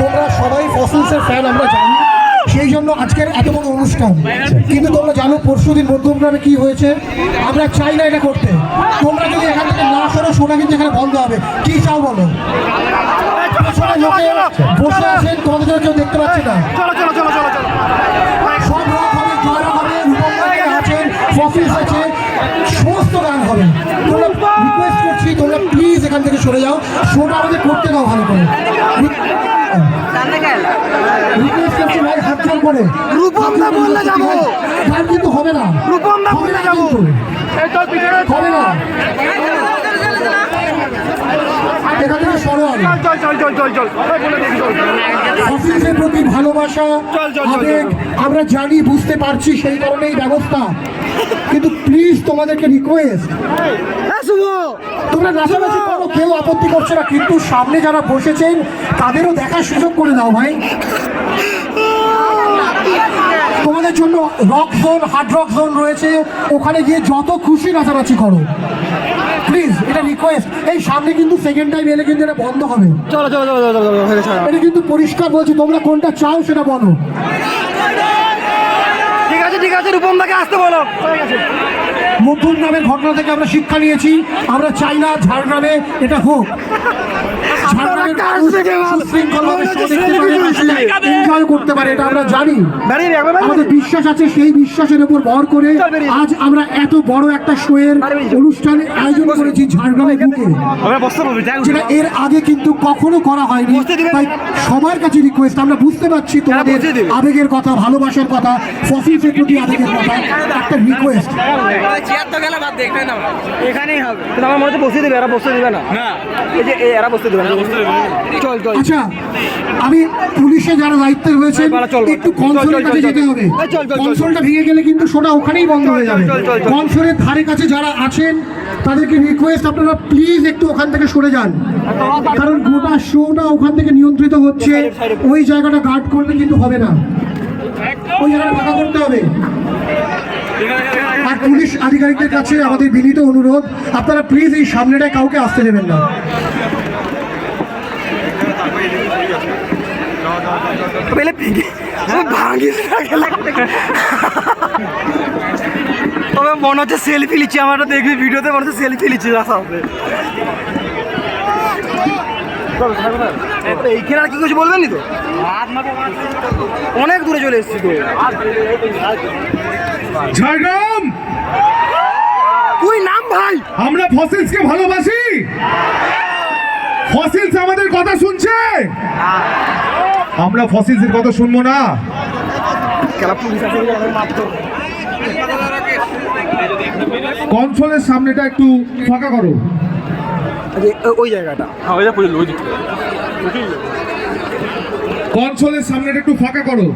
তোমরা সবাই ফসলসের ফ্যান আমরা জানি। সেই জন্য আজকের এত বড় অনুষ্ঠান। কিন্তু তোমরা জানো পরশুদিন মধ্যমগ্রামে কি হয়েছে? আমরা চাই না এটা করতে। তোমরা যদি এখান থেকে না সরো সোনা কিন্তু এখানে বন্ধ হবে। কি চাও বলো? বসে আছেন তোমাদের কেউ দেখতে পাচ্ছে না। রিকোয়েস্ট করছি তোমরা প্লিজ এখান থেকে সরে যাও। শোটা আমাদের করতে দাও ভালো করে। রিকোয়েস্ট করছি ভাই হাত জোর করে। রূপম দা বললে যাব। গান কিন্তু হবে না। রূপম বললে কিন্তু। এই তো পিছনে হবে না। এখান থেকে সরো অফিসের প্রতি ভালোবাসা আবেগ আমরা জানি বুঝতে পারছি সেই কারণেই ব্যবস্থা। কিন্তু প্লিজ তোমাদেরকে রিকোয়েস্ট তোমরা নাচানাচি করো কেউ আপত্তি করছে না কিন্তু সামনে যারা বসেছেন তাদেরও দেখার সুযোগ করে দাও ভাই। তোমাদের জন্য rock zone hard rock zone রয়েছে। ওখানে গিয়ে যত খুশি নাচানাচি করো। প্লিজ এটা রিকোয়েস্ট এই সামনে কিন্তু সেকেন্ড টাইম এলে কিন্তু এটা বন্ধ হবে। চলো চলো চলো চলো চলো এটা কিন্তু পরিষ্কার বলছি তোমরা কোনটা চাও সেটা বলো। ঠিক আছে ঠিক আছে রূপম দাকে আসতে বলো। হয়ে গেছে মধ্যম নামের ঘটনা থেকে আমরা শিক্ষা নিয়েছি। আমরা চাই না ঝাড়গ্রামে এটা হোক। করতে পারে এটা আমরা জানি। আমাদের বিশ্বাস আছে সেই বিশ্বাসের উপর ভর করে আজ আমরা এত বড় একটা শো এর অনুষ্ঠানের আয়োজন করেছি ঝাড়গ্রামের বুকে। যেটা এর আগে কিন্তু কখনো করা হয়নি। তাই সবার কাছে রিকোয়েস্ট আমরা বুঝতে পারছি তোমাদের আবেগের কথা ভালোবাসার কথা ফসিলসের প্রতি আবেগের কথা। একটা রিকোয়েস্ট চেয়ার তো গেলে বাদ দেখবে না এখানেই হবে। কিন্তু আমার মনে হচ্ছে বসতে দিবে এরা বসতে দিবে না। না। এই যে এরা বসতে দিবে না। চল চল। আচ্ছা আমি পুলিশে যারা দায়িত্বে রয়েছে একটু কনসোলের কাছে যেতে হবে। কনসোলটা ভেঙে গেলে কিন্তু সোটা ওখানেই বন্ধ হয়ে যাবে। কনসোলের ধারে কাছে যারা আছেন তাদেরকে রিকোয়েস্ট আপনারা প্লিজ একটু ওখান থেকে সরে যান। কারণ গোটা শোটা ওখান থেকে নিয়ন্ত্রিত হচ্ছে। ওই জায়গাটা গার্ড করলে কিন্তু হবে না। ওই ফাঁকা করতে হবে। আর পুলিশ আধিকারিকদের কাছে আমাদের বিনীত অনুরোধ, আপনারা প্লিজ এই সামনেটায় কাউকে আসতে দেবেন না। ভাঙিস তবে মনে হচ্ছে সেলফি নিচ্ছি আমরা দেখবি, ভিডিওতে মনে হচ্ছে সেলফি নিচ্ছি, রাস্তা এইখানে আর কি কিছু বলবেন তো? অনেক দূরে চলে এসেছি তো। ঝাড়গ্রাম তুই নাম ভাই। আমরা ফসিলসকে ভালোবাসি। ফসিলস আমাদের কথা শুনছে। আমরা ফসিলসের কথা শুনব না। খেলা পুলিশ আছে মারতো কনসোলের সামনেটা একটু ফাঁকা করো। ওই জায়গাটা। কনসোলের সামনেটা একটু ফাঁকা করো।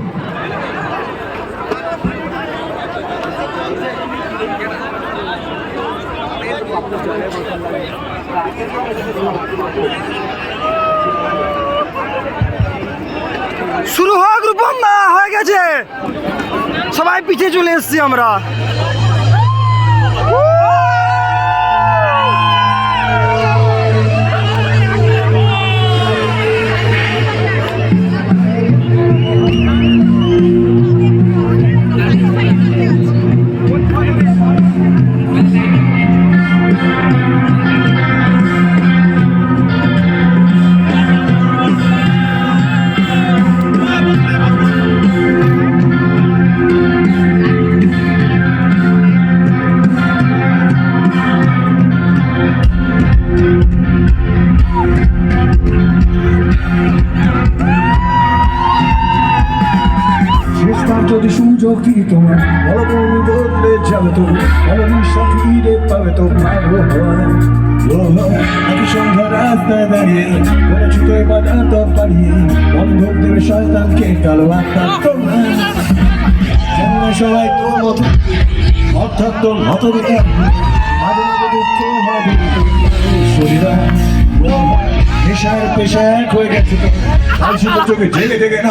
শুরু হোক রূপম না হয়ে গেছে। সবাই পিছিয়ে চলে এসেছি আমরা। সুযোগ দিত বলবনি বদলে যাবে তো ফিরে পাবে তো ভালো হয়। একই সন্ধ্যা দাঁড়িয়ে করেছি তো বাধা তো পারিয়ে বন্ধক দেবে শয়তানকে কালো আত্মা মতো, অর্থাৎ তোর মতো দুঃখ পেশায় হয়ে তো। শুধু চোখে জেগে জেগে না।